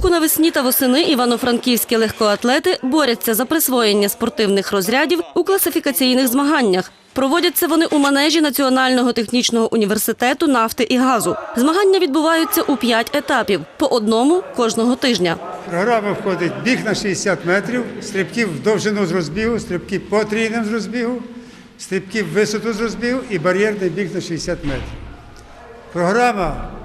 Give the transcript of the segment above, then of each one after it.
Щороку навесні та восени івано-франківські легкоатлети борються за присвоєння спортивних розрядів у класифікаційних змаганнях. Проводяться вони у манежі Національного технічного університету нафти і газу. Змагання відбуваються у п'ять етапів по одному кожного тижня. Програма входить біг на 60 метрів, стрибки в довжину з розбігу, стрибки потрійним з розбігу, стрибки в висоту з розбігу і бар'єрний біг на 60 метрів. Програма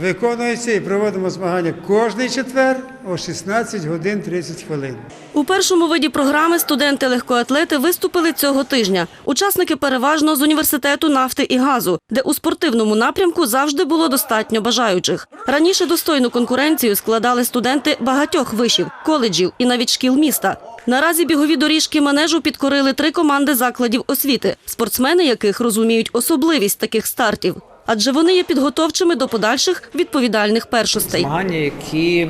виконується і проводимо змагання кожний четвер о 16 годин 30 хвилин. У першому виді програми студенти-легкоатлети виступили цього тижня. Учасники переважно з університету нафти і газу, де у спортивному напрямку завжди було достатньо бажаючих. Раніше достойну конкуренцію складали студенти багатьох вишів, коледжів і навіть шкіл міста. Наразі бігові доріжки манежу підкорили три команди закладів освіти, спортсмени яких розуміють особливість таких стартів. Адже вони є підготовчими до подальших відповідальних першостей. Змагання, які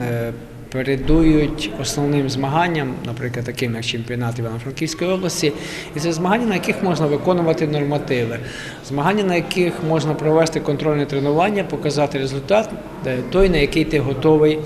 е, передують основним змаганням, наприклад, таким як чемпіонат Івано-Франківської області, і це змагання, на яких можна виконувати нормативи, змагання, на яких можна провести контрольне тренування, показати результат, е, той, на який ти готовий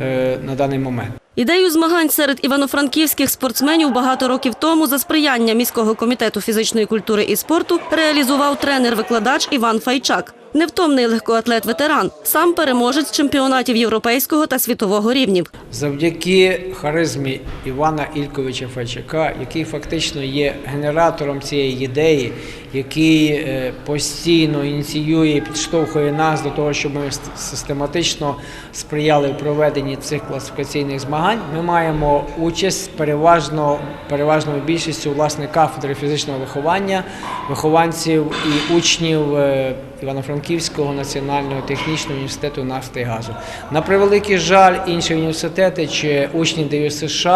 е, на даний момент. Ідею змагань серед івано-франківських спортсменів багато років тому за сприяння міського комітету фізичної культури і спорту реалізував тренер-викладач Іван Файчак. Невтомний легкоатлет-ветеран, сам переможець чемпіонатів європейського та світового рівнів. Завдяки харизмі Івана Ільковича Файчака, який фактично є генератором цієї ідеї, який е, постійно ініціює і підштовхує нас до того, щоб ми систематично сприяли в проведенні цих класифікаційних змагань, ми маємо участь переважно переважною більшістю власне кафедри фізичного виховання, вихованців і учнів е, Івано-Франківського національного технічного університету нафти і газу. На превеликий жаль, інші університети чи учні ДЮСШ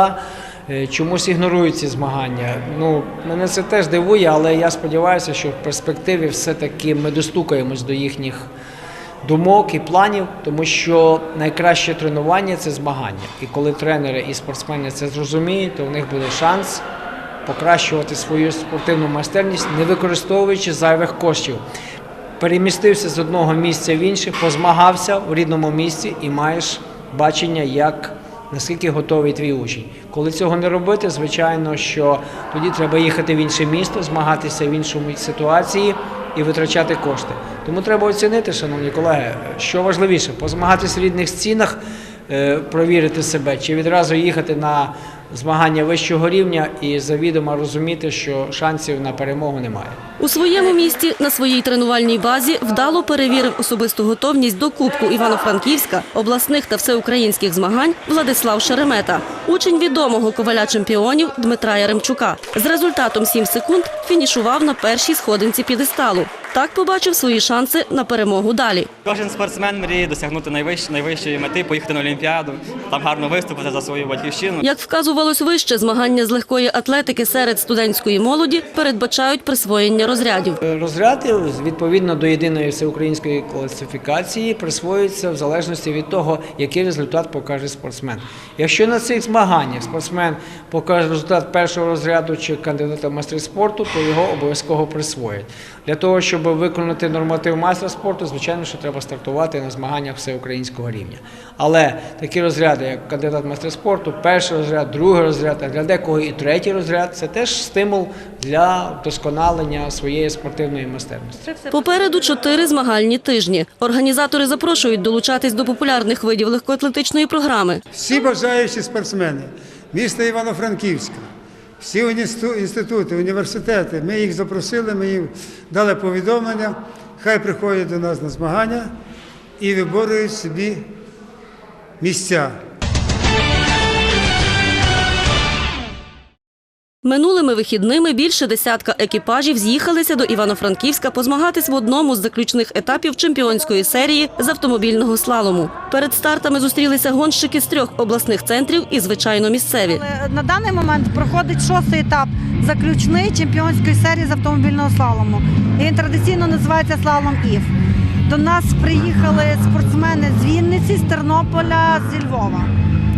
чомусь ігнорують ці змагання. Ну, мене це теж дивує, але я сподіваюся, що в перспективі все-таки ми достукаємось до їхніх думок і планів, тому що найкраще тренування це змагання. І коли тренери і спортсмени це зрозуміють, то в них буде шанс покращувати свою спортивну майстерність, не використовуючи зайвих коштів. Перемістився з одного місця в інше, позмагався в рідному місці і маєш бачення, як наскільки готовий твій учень. Коли цього не робити, звичайно, що тоді треба їхати в інше місто, змагатися в іншому ситуації і витрачати кошти. Тому треба оцінити, шановні колеги, що важливіше позмагатися в рідних стінах, е, провірити себе, чи відразу їхати на змагання вищого рівня і завідомо розуміти, що шансів на перемогу немає. У своєму місті на своїй тренувальній базі вдало перевірив особисту готовність до Кубку Івано-Франківська, обласних та всеукраїнських змагань Владислав Шеремета, учень відомого коваля чемпіонів Дмитра Яремчука. З результатом 7 секунд фінішував на першій сходинці підесталу. Так побачив свої шанси на перемогу далі. Кожен спортсмен мріє досягнути найвищ, найвищої мети, поїхати на Олімпіаду, там гарно виступити за свою батьківщину. Як вказувалось вище, змагання з легкої атлетики серед студентської молоді передбачають присвоєння розрядів. Розряди відповідно до єдиної всеукраїнської класифікації присвоюються в залежності від того, який результат покаже спортсмен. Якщо на цих змаганнях спортсмен покаже результат першого розряду чи кандидата в майстри спорту, то його обов'язково присвоять. Для того, щоб виконати норматив майстра спорту, звичайно, що треба стартувати на змаганнях всеукраїнського рівня. Але такі розряди, як кандидат в майстри спорту, перший розряд, другий розряд, а для декого і третій розряд це теж стимул для вдосконалення своєї спортивної майстерності. Попереду чотири змагальні тижні. Організатори запрошують долучатись до популярних видів легкоатлетичної програми. Всі бажаючі спортсмени міста Івано-Франківська, всі інститу- інститути, університети, ми їх запросили, ми їм дали повідомлення, хай приходять до нас на змагання і виборюють собі місця. Минулими вихідними більше десятка екіпажів з'їхалися до Івано-Франківська позмагатись в одному з заключних етапів чемпіонської серії з автомобільного слалому. Перед стартами зустрілися гонщики з трьох обласних центрів і, звичайно, місцеві. На даний момент проходить шостий етап заключний чемпіонської серії з автомобільного слалому. Він традиційно називається слалом ІФ. До нас приїхали спортсмени з Вінниці, з Тернополя, зі Львова.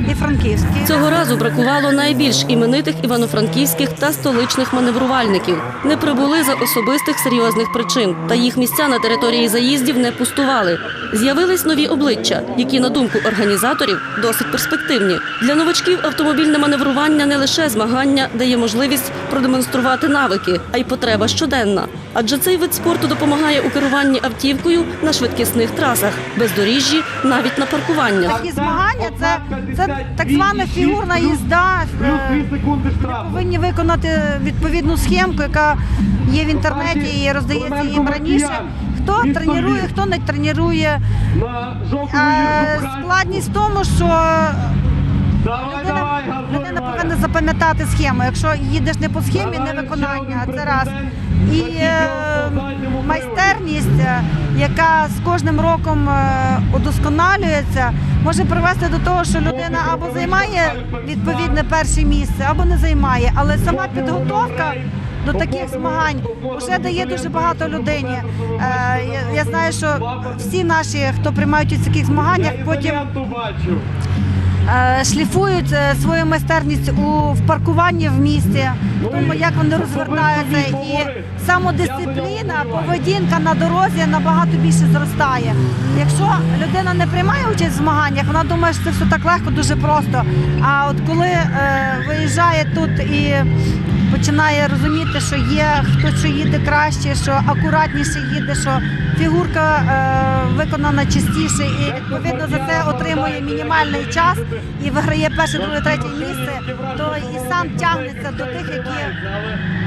І Івано-Франківський. Цього разу бракувало найбільш іменитих івано-франківських та столичних маневрувальників. Не прибули за особистих серйозних причин, та їх місця на території заїздів не пустували. З'явились нові обличчя, які, на думку організаторів, досить перспективні. Для новачків автомобільне маневрування не лише змагання, дає можливість продемонструвати навики, а й потреба щоденна. Адже цей вид спорту допомагає у керуванні автівкою на швидкісних трасах, бездоріжжі, навіть на паркуваннях. Такі змагання це, це так звана фігурна їзда. ми повинні виконати відповідну схемку, яка є в інтернеті і роздається їм раніше. Хто тренує, хто не тренує. Е, Складність в тому, що людина, людина повинна запам'ятати схему. Якщо їдеш не по схемі, не виконання, це раз. І е, майстерність, е, яка з кожним роком е, удосконалюється, може привести до того, що людина або займає відповідне перше місце, або не займає. Але сама підготовка до таких змагань вже дає дуже багато людині. Е, я, я знаю, що всі наші, хто приймають у таких змаганнях, потім шліфують е, свою майстерність у в паркуванні в місті, в тому, як вони розвертаються, і самодисципліна, поведінка на дорозі набагато більше зростає. Якщо людина не приймає участь в змаганнях, вона думає, що це все так легко, дуже просто. А от коли е, виїжджає тут і починає розуміти, що є хтось, що їде краще, що акуратніше їде, що фігурка е, виконана частіше і відповідно за це отримує мінімальний час і виграє перше, друге, третє місце, то і сам тягнеться до тих, які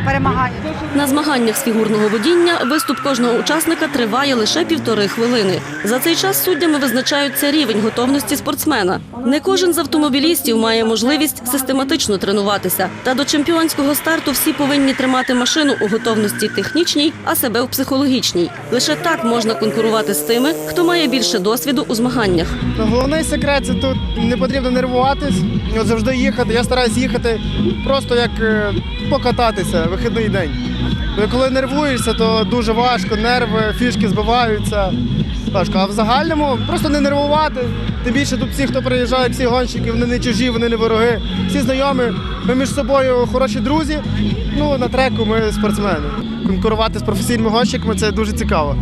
перемагають. На змаганнях з фігурного водіння виступ кожного учасника триває лише півтори хвилини. За цей час суддями визначаються рівень готовності спортсмена. Не кожен з автомобілістів має можливість систематично тренуватися. Та до чемпіонського старту всі повинні тримати машину у готовності технічній, а себе у психологічній. Лише так можна конкурувати з тими, хто має більше досвіду у змаганнях. Ну, Головний секрет це тут не потрібно нервуватись, от завжди їхати. Я стараюсь їхати просто як е, покататися, вихідний день. Коли нервуєшся, то дуже важко, нерви, фішки збиваються. Важко. А в загальному просто не нервувати. Тим більше тут всі, хто приїжджає, всі гонщики, вони не чужі, вони не вороги. Всі знайомі. Ми між собою хороші друзі. Ну, на треку ми спортсмени. Конкурувати з професійними гонщиками це дуже цікаво.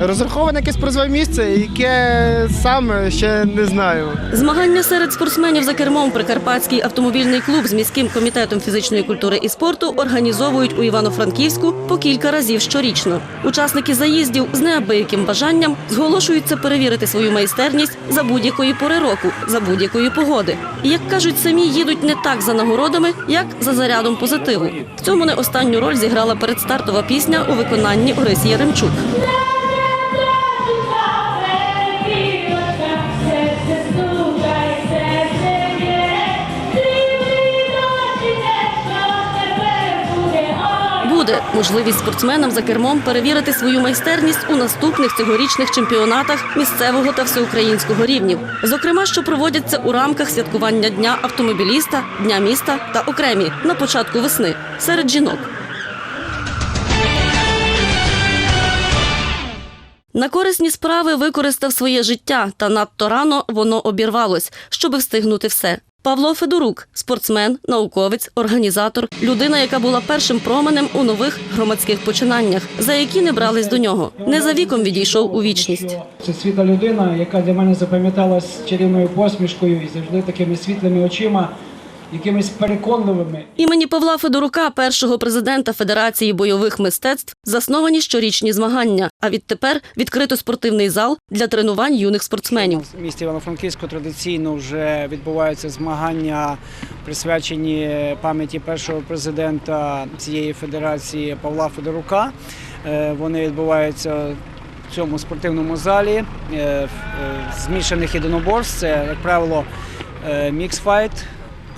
Розраховане якесь призове місце, яке саме ще не знаю. Змагання серед спортсменів за кермом Прикарпатський автомобільний клуб з міським комітетом фізичної культури і спорту організовують у Івано-Франківську по кілька разів щорічно. Учасники заїздів з неабияким бажанням зголошуються перевірити свою майстерність за будь-якої пори року, за будь-якої погоди. І як кажуть, самі їдуть не так за нагородами, як за зарядом позитиву. В цьому не останню роль зіграла передстартова пісня у виконанні Орисі Яремчук. Буде можливість спортсменам за кермом перевірити свою майстерність у наступних цьогорічних чемпіонатах місцевого та всеукраїнського рівнів, зокрема, що проводяться у рамках святкування дня автомобіліста, дня міста та окремі на початку весни серед жінок. На корисні справи використав своє життя, та надто рано воно обірвалось, щоби встигнути все. Павло Федорук спортсмен, науковець, організатор, людина, яка була першим променем у нових громадських починаннях, за які не брались до нього. Не за віком відійшов у вічність. Це світла людина, яка для мене запам'яталась чарівною посмішкою і завжди такими світлими очима, якимись переконливими. Імені Павла Федорука, першого президента Федерації бойових мистецтв, засновані щорічні змагання. А відтепер відкрито спортивний зал для тренувань юних спортсменів. В місті Івано-Франківську традиційно вже відбуваються змагання, присвячені пам'яті першого президента цієї федерації Павла Федорука. Е, Вони відбуваються в цьому спортивному залі е, в- е, змішаних єдиноборств. Це, як правило, міксфайт.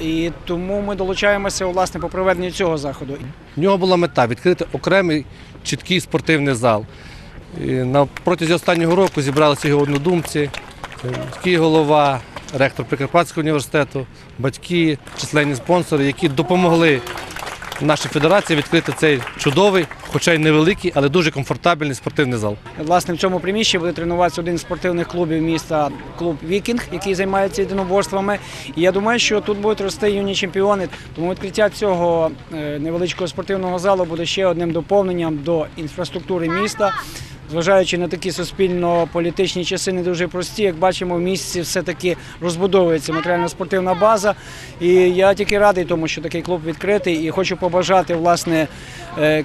І тому ми долучаємося власне по проведенню цього заходу. В нього була мета відкрити окремий чіткий спортивний зал. На протязі останнього року зібралися його однодумці, міський голова, ректор Прикарпатського університету, батьки, численні спонсори, які допомогли нашій федерації відкрити цей чудовий, хоча й невеликий, але дуже комфортабельний спортивний зал. Власне, в цьому приміщенні буде тренуватися один з спортивних клубів міста, клуб Вікінг, який займається єдиноборствами. І я думаю, що тут будуть рости юні чемпіони. Тому відкриття цього е, невеличкого спортивного залу буде ще одним доповненням до інфраструктури міста. Зважаючи на такі суспільно-політичні часи не дуже прості, як бачимо, в місті все-таки розбудовується матеріально-спортивна база. І я тільки радий тому, що такий клуб відкритий. І хочу побажати власне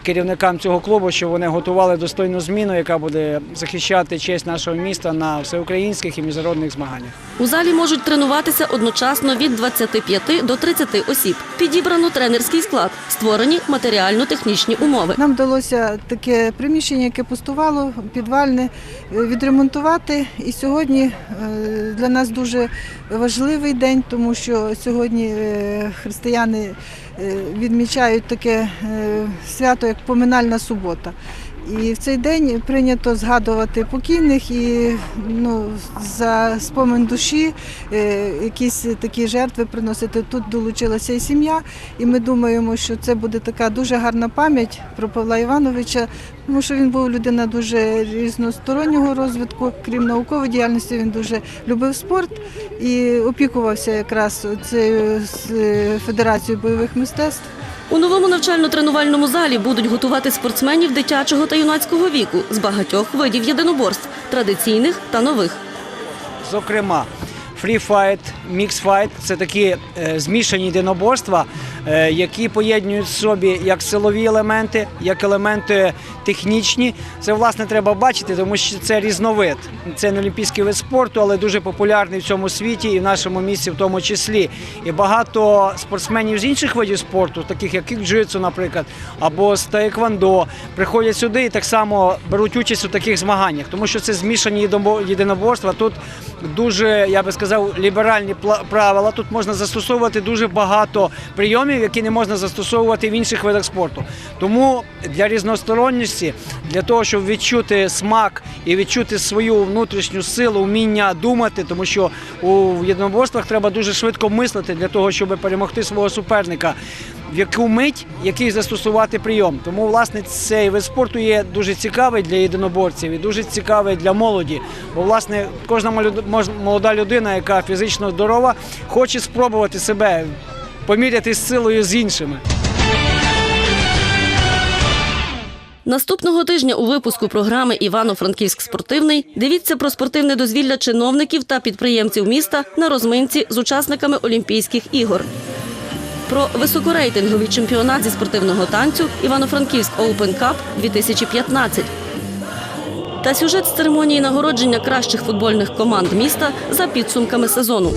керівникам цього клубу, щоб вони готували достойну зміну, яка буде захищати честь нашого міста на всеукраїнських і міжнародних змаганнях. У залі можуть тренуватися одночасно від 25 до 30 осіб. Підібрано тренерський склад, створені матеріально-технічні умови. Нам вдалося таке приміщення, яке пустувало, підвальне, е, відремонтувати. І сьогодні е, для нас дуже важливий день, тому що сьогодні е, християни е, відмічають таке е, свято, як поминальна субота. І в цей день прийнято згадувати покійних і ну, за спомин душі е, якісь такі жертви приносити. Тут долучилася і сім'я, і ми думаємо, що це буде така дуже гарна пам'ять про Павла Івановича, тому що він був людина дуже різностороннього розвитку. Крім наукової діяльності, він дуже любив спорт і опікувався якраз цією е, федерацією бойових мистецтв. У новому навчально-тренувальному залі будуть готувати спортсменів дитячого та юнацького віку з багатьох видів єдиноборств традиційних та нових. Зокрема, фріфайт, міксфайт це такі е, змішані єдиноборства, які поєднують в собі як силові елементи, як елементи технічні. Це власне треба бачити, тому що це різновид. Це не олімпійський вид спорту, але дуже популярний в цьому світі і в нашому місці в тому числі. І багато спортсменів з інших видів спорту, таких як кік-джитсу, наприклад, або з таеквондо, приходять сюди і так само беруть участь у таких змаганнях, тому що це змішані єдинобо- єдиноборства. Тут дуже, я би сказав, ліберальні правила. Тут можна застосовувати дуже багато прийомів, які не можна застосовувати в інших видах спорту. Тому для різносторонності, для того, щоб відчути смак і відчути свою внутрішню силу, вміння думати, тому що у єдиноборствах треба дуже швидко мислити для того, щоб перемогти свого суперника. В яку мить який застосувати прийом. Тому, власне, цей вид спорту є дуже цікавий для єдиноборців і дуже цікавий для молоді. Бо, власне, кожна молода людина, яка фізично здорова, хоче спробувати себе, помірятись силою з іншими. Наступного тижня у випуску програми Івано-Франківськ спортивний дивіться про спортивне дозвілля чиновників та підприємців міста на розминці з учасниками Олімпійських ігор. Про високорейтинговий чемпіонат зі спортивного танцю Івано-Франківськ Open Cup 2015. Та сюжет з церемонії нагородження кращих футбольних команд міста за підсумками сезону.